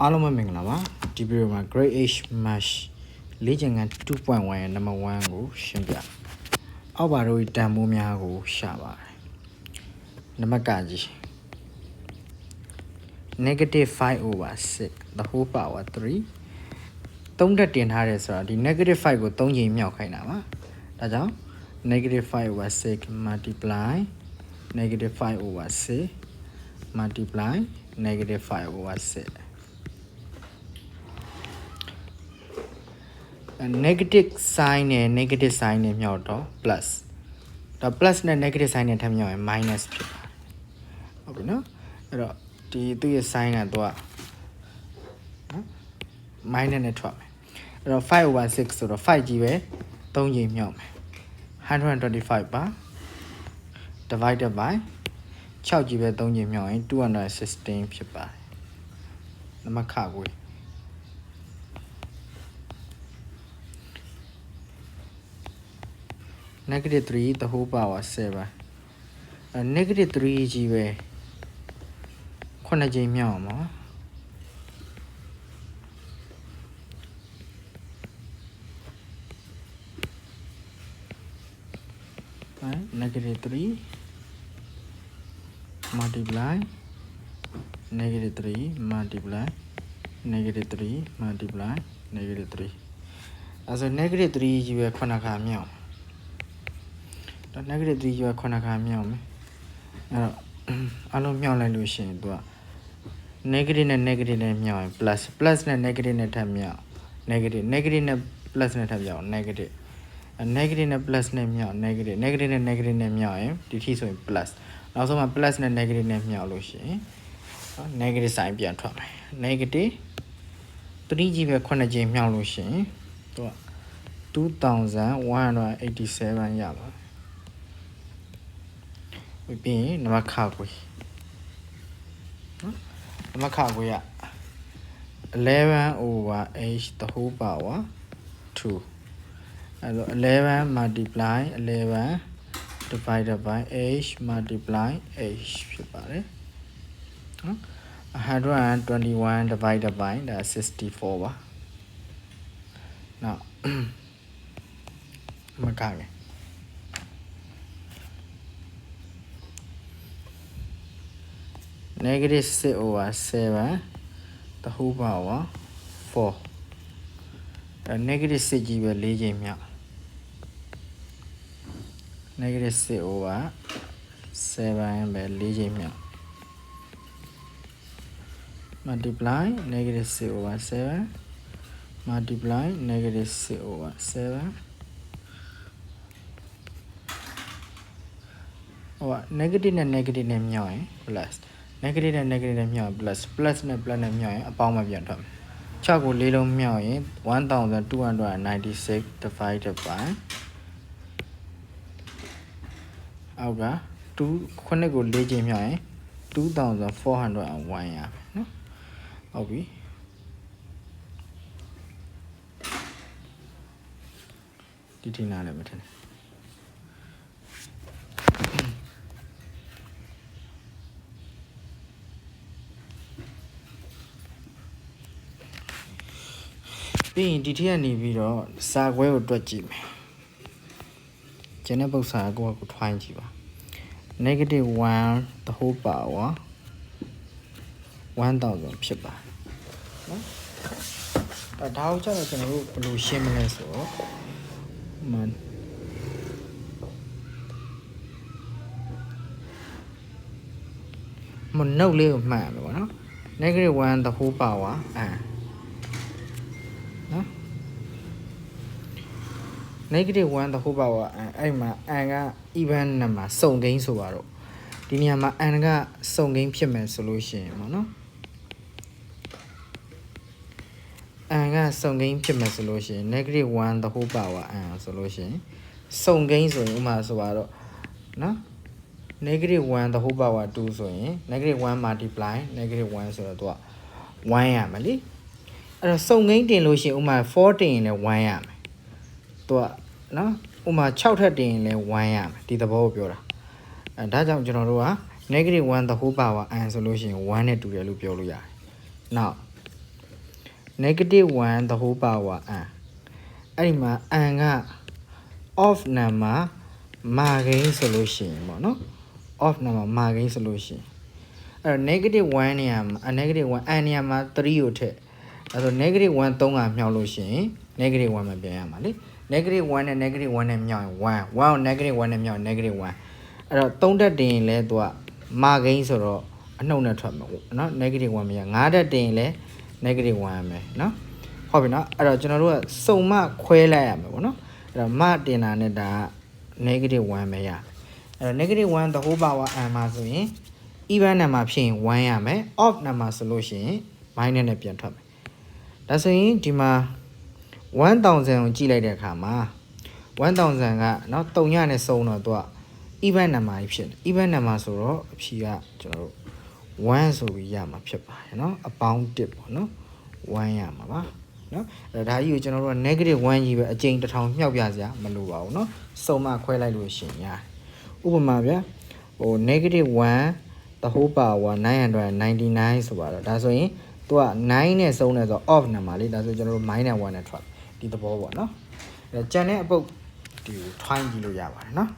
အားလုံးပဲမင်္ဂလာပါဒီဗီဒီယိုမှာ Great H Mash လေ့ကျင့်ခန်း2.1ရဲ့ number 1ကိုရှင်းပြအောက်ပါတို့တန်မိုးများကိုရှာပါတယ်နံပါတ်ကကြီး negative 5 over 6 the whole power 3သုံးတက်တင်ထားတယ်ဆိုတော့ဒီ negative 5ကို3ချိန်မြောက်ခိုင်းတာပါဒါကြောင့် negative 5 over 6 multiply negative 5 over 6 multiply negative 5 over 6 negative sign နဲ့ negative sign နဲ့မြောက်တော့ plus ဒါ plus နဲ့ negative sign နဲ့ထပ်မြောက်ရင် minus ဖြစ်ပါတယ်ဟုတ်ပြီနော်အဲ့တော့ဒီသူ့ရဲ့ sign ကသူကနော် minus နဲ့ထွက်မယ်အဲ့တော့5 over 6ဆိုတော့5ကြီးပဲ3ချိန်မြောက်မယ်125ပါ divided by 6ကြီးပဲ3ချိန်မြောက်ရင်216ဖြစ်ပါတယ်နမခကို negative 3 the whole power 7အဲ negative 3ကြီးပဲခုနှစ်ကြိမ်မြောက်အောင်ပါအဲ negative 3 multiply negative 3 multiply negative 3 multiply negative 3အဲဆို negative 3ကြီးပဲခုနှစ်ခါမြောက် ဒါ negative 3ရွာခုနှစ်ခါမြောက်မယ်အဲ့တော့အလုံးမြောက်လိုက်လို့ရှိရင်သူက negative နဲ့ negative နဲ့မြောက်ရင် plus plus နဲ့ negative နဲ့ထပ်မြောက် negative negative နဲ့ plus နဲ့ထပ်မြောက် negative အဲ negative နဲ့ plus နဲ့မြောက် negative negative နဲ့ negative နဲ့မြောက်ရင်ဒီထိဆိုရင် plus နောက်ဆုံးမှာ plus နဲ့ negative နဲ့မြောက်လို့ရှိရင်နော် negative sign ပြန်ထွက်မယ် negative 3ကြီးပဲ9ကြိမ်မြောက်လို့ရှိရင်သူက2187ရပါတယ် ပြီးရင်နမခခွေနော်နမခခွေက11 over h the whole power 2အဲ့တော့11 multiply 11 divided by h multiply h ဖြစ်ပါတယ်နော်121 divided by ဒါ64ပါနောက်မကခဲ့ negative 6 over 7 the whole power 4အဲ negative 6ကြီးပဲ၄ချိန်မြောက် negative 6 over 7ပဲ၄ချိန်မြောက် multiply negative 6 over 7 multiply negative 6 over 7ဟိုက negative နဲ့ negative နဲ့မြောက်ရင် plus negative နဲ့ negative နဲ့မြောက်ရင် plus plus နဲ့ plus နဲ့မြောက်ရင်အပေါင်းမပြန်ထွက်မယ်6ကို၄လုံးမြောက်ရင်1296 divided by အောက်က2ခုနှစ်ကို၄ချိန်မြောက်ရင်2401ရမယ်နော်ဟုတ်ပြီဒီထိနာလည်းမထင်နဲ့ ပြီးရင်ဒီထက်ကနေပြီးတော့စာခွဲကိုတွက်ကြည့်မယ်ကျန်တဲ့ပု္ပ္ပစာကိုကိုထွိုင်းကြည့်ပါ negative 1 the whole power 1000ဖြစ်ပါနော်အဲဒါကိုကျတော့ကျွန်တော်တို့ဘယ်လိုရှင်းမလဲဆိုတော့မန်မနုတ်လေးကိုမှတ်ရမယ်ပေါ့နော် negative 1 the whole power အာ negative 1 the whole power n အဲ့ဒီမှာ n က even number စုံကိန်းဆိုပါတော့ဒီနေရာမှာ n ကစုံကိန်းဖြစ်မယ်ဆိုလို့ရှိရင်ပေါ့နော် n ကစုံကိန်းဖြစ်မယ်ဆိုလို့ရှိရင် negative 1 the whole power n ဆိုလို့ရှိရင်စုံကိန်းဆိုရင်ဥပမာဆိုပါတော့နော် negative 1 the whole power 2ဆိုရင် negative 1 multiply negative 1ဆိုတော့သူက1ရမယ်လीအဲ့တော့စုံကိန်းတင်လို့ရှိရင်ဥမာ4တင်ရင်လည်း1ရမယ် သူကနော်ဥမာ6ထပ်တင်ရင်လည်း1ရမယ်ဒီသဘောကိုပြောတာအဲဒါကြောင့်ကျွန်တော်တို့က negative 1 the whole power n ဆိုလို့ရှိရင်1နဲ့တူတယ်လို့ပြောလို့ရတယ်နောက် negative 1 the whole power n အဲ့ဒီမှာ n က off number မာဂိန်းဆိုလို့ရှိရင်ပေါ့နော် off number မာဂိန်းဆိုလို့ရှိရင်အဲ့တော့ negative 1နေရာမှာအ negative 1 n နေရာမှာ3ကိုထည့်အဲ့တော့ negative 1 3ကမြောက်လို့ရှိရင် negative 1မှာပြန်ရမှာလေ negative 1နဲ့ negative 1နဲ့မြောက်ရင်1 1ကို negative 1နဲ့မြောက်ရင် negative 1အဲ့တော့3တက်တင်ရင်လဲသူကမာဂိန်းဆိုတော့အနှုတ်နဲ့ထွက်မှာပေါ့နော် negative 1မရ9တက်တင်ရင်လဲ negative 1ရမယ်နော်ဟုတ်ပြီနော်အဲ့တော့ကျွန်တော်တို့ကစုံမခွဲလိုက်ရမယ်ပေါ့နော်အဲ့တော့မတင်တာနဲ့ဒါက negative 1ပဲရအဲ့တော့ negative 1 the whole power n မှာဆိုရင် even number ဖြစ်ရင်1ရမယ် off number ဆိုလို့ရှိရင် minus နဲ့ပြန်ထွက်မယ်ဒါဆိုရင်ဒီမှာ 1000ကိုကြည့်လိုက်တဲ့အခါမှာ1000ကเนาะ3ညနဲ့စုံတော့သူက even number ကြီးဖြစ်တယ် even number ဆိုတော့အဖြေကကျွန်တော်တို့1ဆိုပြီးရမှာဖြစ်ပါတယ်เนาะအပေါင်း1ပေါ့เนาะ1ရမှာပါเนาะအဲ့ဒါကြီးကိုကျွန်တော်တို့က negative 1ကြီးပဲအကျိန်တစ်ထောင်မြောက်ပြစရာမလိုပါဘူးเนาะစုံမခွဲလိုက်လို့ရှိရင်ရတယ်ဥပမာဗျာဟို negative 1 the whole power 999ဆိုပါတော့ဒါဆိုရင်သူက9နဲ့စုံတယ်ဆိုတော့ off number လေးဒါဆိုကျွန်တော်တို့ minus 1နဲ့ထွက် ဒီသဘောပေါ့နော်အဲကြံတဲ့အပုတ်ဒီကိုထွိုင်းကြည့်လို့ရပါတယ်နော်